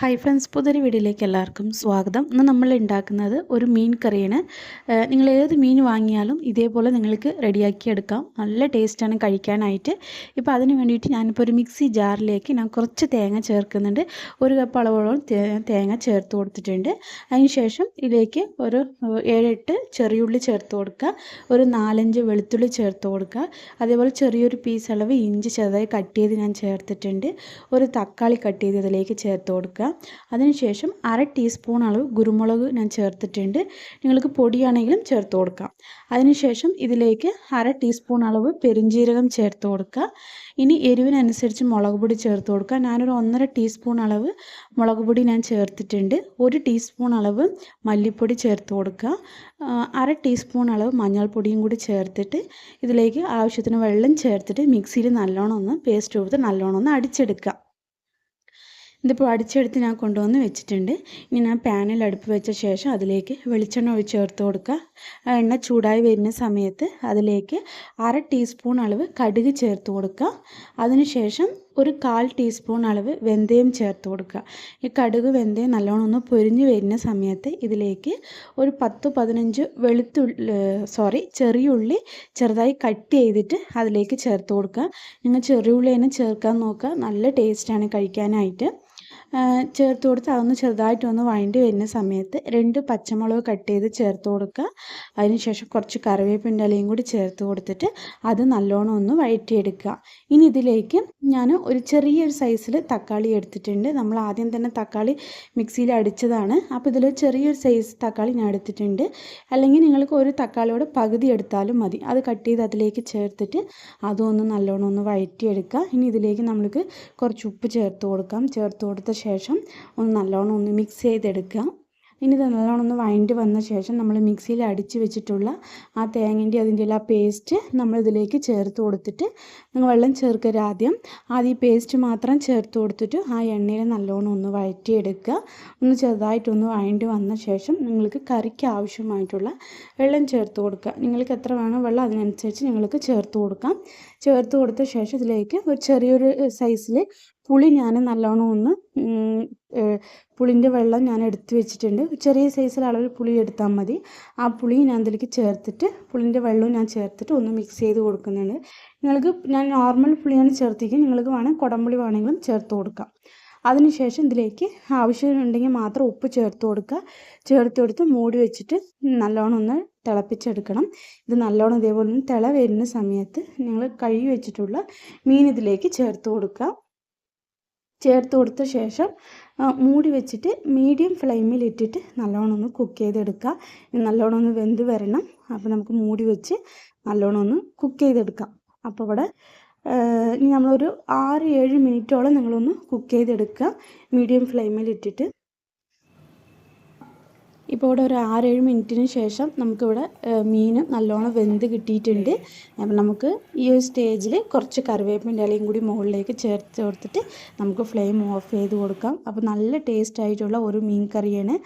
Hi friends പുതിയൊരു വീഡിയോയിലേക്ക് എല്ലാവർക്കും സ്വാഗതം. ഇന്ന് നമ്മൾ ഉണ്ടാക്കുന്നത് ഒരു മീൻ കറിയാണ്. നിങ്ങൾ ഏത് മീൻ വാങ്ങിയാലും ഇതേപോലെ നിങ്ങൾക്ക് റെഡിയാക്കി എടുക്കാം. നല്ല ടേസ്റ്റാണ് കഴിക്കാനായിട്ട്. ഇപ്പോൾ അതിന് വേണ്ടിയിട്ട് ഞാനിപ്പോൾ ഒരു മിക്സി ജാറിലേക്ക് ഞാൻ കുറച്ച് തേങ്ങ ചേർക്കുന്നുണ്ട്. ഒരു കപ്പ് അളവോളം തേങ്ങ ചേർത്ത് കൊടുത്തിട്ടുണ്ട്. അതിനുശേഷം ഇതിലേക്ക് ഒരു ഏഴെട്ട് ചെറിയുള്ളി ചേർത്ത് കൊടുക്കുക. ഒരു നാലഞ്ച് വെളുത്തുള്ളി ചേർത്ത് കൊടുക്കുക. അതേപോലെ ചെറിയൊരു പീസ് അളവ് ഇഞ്ചി ചെറുതായി കട്ട് ചെയ്ത് ഞാൻ ചേർത്തിട്ടുണ്ട്. ഒരു തക്കാളി കട്ട് ചെയ്ത് ഇതിലേക്ക് ചേർത്ത് കൊടുക്കുക. അതിനുശേഷം അര ടീസ്പൂൺ അളവ് കുരുമുളക് ഞാൻ ചേർത്തിട്ടുണ്ട്. നിങ്ങൾക്ക് പൊടിയാണെങ്കിലും ചേർത്ത് കൊടുക്കാം. അതിനുശേഷം ഇതിലേക്ക് അര ടീസ്പൂൺ അളവ് പെരുംജീരകം ചേർത്ത് കൊടുക്കുക. ഇനി എരിവിനനുസരിച്ച് മുളക് പൊടി ചേർത്ത് കൊടുക്കുക. ഞാനൊരു ഒന്നര ടീസ്പൂൺ അളവ് മുളക് പൊടി ഞാൻ ചേർത്തിട്ടുണ്ട്. ഒരു ടീസ്പൂൺ അളവ് മല്ലിപ്പൊടി ചേർത്ത് കൊടുക്കുക. അര ടീസ്പൂൺ അളവ് മഞ്ഞൾപ്പൊടിയും കൂടി ചേർത്തിട്ട് ഇതിലേക്ക് ആവശ്യത്തിന് വെള്ളം ചേർത്തിട്ട് മിക്സിയിൽ നല്ലോണം ഒന്ന് പേസ്റ്റ് കൊടുത്ത് നല്ലോണം ഒന്ന് അടിച്ചെടുക്കുക. ഇതിപ്പോൾ അടിച്ചെടുത്ത് ഞാൻ കൊണ്ടുവന്ന് വെച്ചിട്ടുണ്ട്. ഇനി ഞാൻ പാനിൽ അടുപ്പ് വെച്ച ശേഷം അതിലേക്ക് വെളിച്ചെണ്ണ ഒഴിച്ച് ചേർത്ത് കൊടുക്കുക. എണ്ണ ചൂടായി വരുന്ന സമയത്ത് അതിലേക്ക് അര ടീസ്പൂൺ അളവ് കടുക് ചേർത്ത് കൊടുക്കുക. അതിനുശേഷം ഒരു കാൽ ടീസ്പൂൺ അളവ് വെന്തയം ചേർത്ത് കൊടുക്കുക. ഈ കടുക് വെന്തയം നല്ലോണം ഒന്ന് പൊരിഞ്ഞ് വരുന്ന സമയത്ത് ഇതിലേക്ക് ഒരു പത്ത് പതിനഞ്ച് വെളുത്തുള്ളി സോറി ചെറിയ ഉള്ളി ചെറുതായി കട്ട് ചെയ്തിട്ട് അതിലേക്ക് ചേർത്ത് കൊടുക്കുക. നിങ്ങൾ ചെറിയ ഉള്ളി തന്നെ ചേർക്കാൻ നോക്കുക. നല്ല ടേസ്റ്റാണ് കഴിക്കാനായിട്ട്. ചേർത്ത് കൊടുത്ത് അതൊന്ന് ചെറുതായിട്ടൊന്ന് വഴണ്ടി വരുന്ന സമയത്ത് രണ്ട് പച്ചമുളക് കട്ട് ചെയ്ത് ചേർത്ത് കൊടുക്കുക. അതിനുശേഷം കുറച്ച് കറിവേപ്പിന്റെ ഇലയും കൂടി ചേർത്ത് കൊടുത്തിട്ട് അത് നല്ലോണം ഒന്ന് വഴറ്റിയെടുക്കുക. ഇനി ഇതിലേക്ക് ഞാൻ ഒരു ചെറിയൊരു സൈസിൽ തക്കാളി എടുത്തിട്ടുണ്ട്. നമ്മൾ ആദ്യം തന്നെ തക്കാളി മിക്സിയിൽ അടിച്ചതാണ്. അപ്പോൾ ഇതിൽ ചെറിയൊരു സൈസ് തക്കാളി ഞാൻ എടുത്തിട്ടുണ്ട്. അല്ലെങ്കിൽ നിങ്ങൾക്ക് ഒരു തക്കാളിയോട് പകുതി എടുത്താലും മതി. അത് കട്ട് ചെയ്ത് അതിലേക്ക് ചേർത്തിട്ട് അതൊന്ന് നല്ലോണം ഒന്ന് വഴറ്റിയെടുക്കുക. ഇനി ഇതിലേക്ക് നമ്മൾക്ക് കുറച്ച് ഉപ്പ് ചേർത്ത് കൊടുക്കാം. ചേർത്ത് കൊടുത്ത ശേഷം ഒന്ന് നല്ലോണം ഒന്ന് മിക്സ് ചെയ്തെടുക്കുക. ഇനി ഇത് നല്ലോണം ഒന്ന് വഴണ്ടി വന്ന ശേഷം നമ്മൾ മിക്സിയിൽ അടിച്ച് വെച്ചിട്ടുള്ള ആ തേങ്ങന്റെ അതിന്റെ ആ പേസ്റ്റ് നമ്മൾ ഇതിലേക്ക് ചേർത്ത് കൊടുത്തിട്ട് നിങ്ങൾ വെള്ളം ചേർക്കരുത് ആദ്യം. ആദ്യം ഈ പേസ്റ്റ് മാത്രം ചേർത്ത് കൊടുത്തിട്ട് ആ എണ്ണയിൽ നല്ലോണം ഒന്ന് വഴറ്റിയെടുക്കുക ഒന്ന് ചെറുതായിട്ടൊന്ന് വഴണ്ടി വന്ന ശേഷം നിങ്ങൾക്ക് കറിക്ക് ആവശ്യമായിട്ടുള്ള വെള്ളം ചേർത്ത് കൊടുക്കുക. നിങ്ങൾക്ക് എത്ര വേണോ വെള്ളം അതിനനുസരിച്ച് നിങ്ങൾക്ക് ചേർത്ത് കൊടുക്കാം. ചേർത്ത് കൊടുത്ത ശേഷം ഇതിലേക്ക് ഒരു ചെറിയൊരു സൈസിൽ പുളി ഞാൻ നല്ലോണം ഒന്ന് പുളിന്റെ വെള്ളം ഞാൻ എടുത്തു വെച്ചിട്ടുണ്ട്. ചെറിയ സൈസിൽ അളവിൽ പുളി എടുത്താൽ മതി. ആ പുളി ഞാൻ അതിലേക്ക് ചേർത്തിട്ട് പുളിന്റെ വെള്ളവും ഞാൻ ചേർത്തിട്ട് ഒന്ന് മിക്സ് ചെയ്ത് കൊടുക്കുന്നുണ്ട്. നിങ്ങൾക്ക് ഞാൻ നോർമൽ പുളിയാണ് ചേർത്തിരിക്കുക നിങ്ങൾക്ക് വേണമെങ്കിൽ കുടംപുളി വേണമെങ്കിലും ചേർത്ത് കൊടുക്കാം. അതിനുശേഷം ഇതിലേക്ക് ആവശ്യമുണ്ടെങ്കിൽ മാത്രം ഉപ്പ് ചേർത്ത് കൊടുക്കുക. ചേർത്ത് കൊടുത്ത് മൂടി വെച്ചിട്ട് നല്ലോണം ഒന്ന് തിളപ്പിച്ചെടുക്കണം. ഇത് നല്ലോണം ഇതേപോലെ തിള വരുന്ന സമയത്ത് നിങ്ങൾ കഴുകി വെച്ചിട്ടുള്ള മീൻ ഇതിലേക്ക് ചേർത്ത് കൊടുക്കുക. ചേർത്ത് കൊടുത്ത ശേഷം മൂടി വെച്ചിട്ട് മീഡിയം ഫ്ലെയിമിൽ ഇട്ടിട്ട് നല്ലോണം ഒന്ന് കുക്ക് ചെയ്തെടുക്കുക നല്ലോണം ഒന്ന് വെന്ത് വരണം. അപ്പോൾ നമുക്ക് മൂടി വെച്ച് നല്ലോണം ഒന്ന് കുക്ക് ചെയ്തെടുക്കാം. അപ്പോൾ ഇവിടെ ഇനി നമ്മളൊരു ആറ് ഏഴ് മിനിറ്റോളം നിങ്ങളൊന്ന് കുക്ക് ചെയ്തെടുക്കുക. മീഡിയം ഫ്ലെയിമിൽ ഇട്ടിട്ട്. ഇപ്പോൾ ഇവിടെ ഒരു ആറേഴ് മിനിറ്റിന് ശേഷം നമുക്കിവിടെ മീൻ നല്ലോണം വെന്ത് കിട്ടിയിട്ടുണ്ട്. അപ്പം നമുക്ക് ഈ ഒരു സ്റ്റേജിൽ കുറച്ച് കറിവേപ്പിന്റെ ഇലയും കൂടി മുകളിലേക്ക് ചേർത്ത് കൊടുത്തിട്ട് നമുക്ക് ഫ്ലെയിം ഓഫ് ചെയ്ത് കൊടുക്കാം. അപ്പോൾ നല്ല ടേസ്റ്റ് ആയിട്ടുള്ള ഒരു മീൻ കറിയാണ്.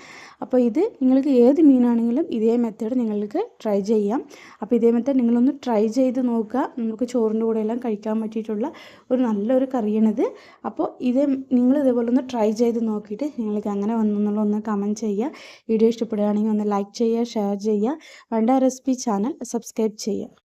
അപ്പോൾ ഇത് നിങ്ങൾക്ക് ഏത് മീനാണെങ്കിലും ഇതേ മെത്തേഡ് നിങ്ങൾക്ക് ട്രൈ ചെയ്യാം. അപ്പോൾ ഇതേ മെത്തേഡ് നിങ്ങളൊന്ന് ട്രൈ ചെയ്ത് നോക്കുക. നമുക്ക് ചോറിന്റെ കൂടെ എല്ലാം കഴിക്കാൻ പറ്റിയിട്ടുള്ള ഒരു നല്ലൊരു കറിയാണിത്. അപ്പോൾ ഇതേ നിങ്ങൾ ഇതേപോലെ ഒന്ന് ട്രൈ ചെയ്ത് നോക്കിയിട്ട് നിങ്ങൾക്ക് അങ്ങനെ വന്നു എന്നുള്ള ഒന്ന് കമന്റ് ചെയ്യുക. വീഡിയോ ഇഷ്ടപ്പെടുകയാണെങ്കിൽ ഒന്ന് ലൈക്ക് ചെയ്യുക ഷെയർ ചെയ്യുക. വണ്ട റെസിപ്പി ചാനൽ സബ്സ്ക്രൈബ് ചെയ്യുക.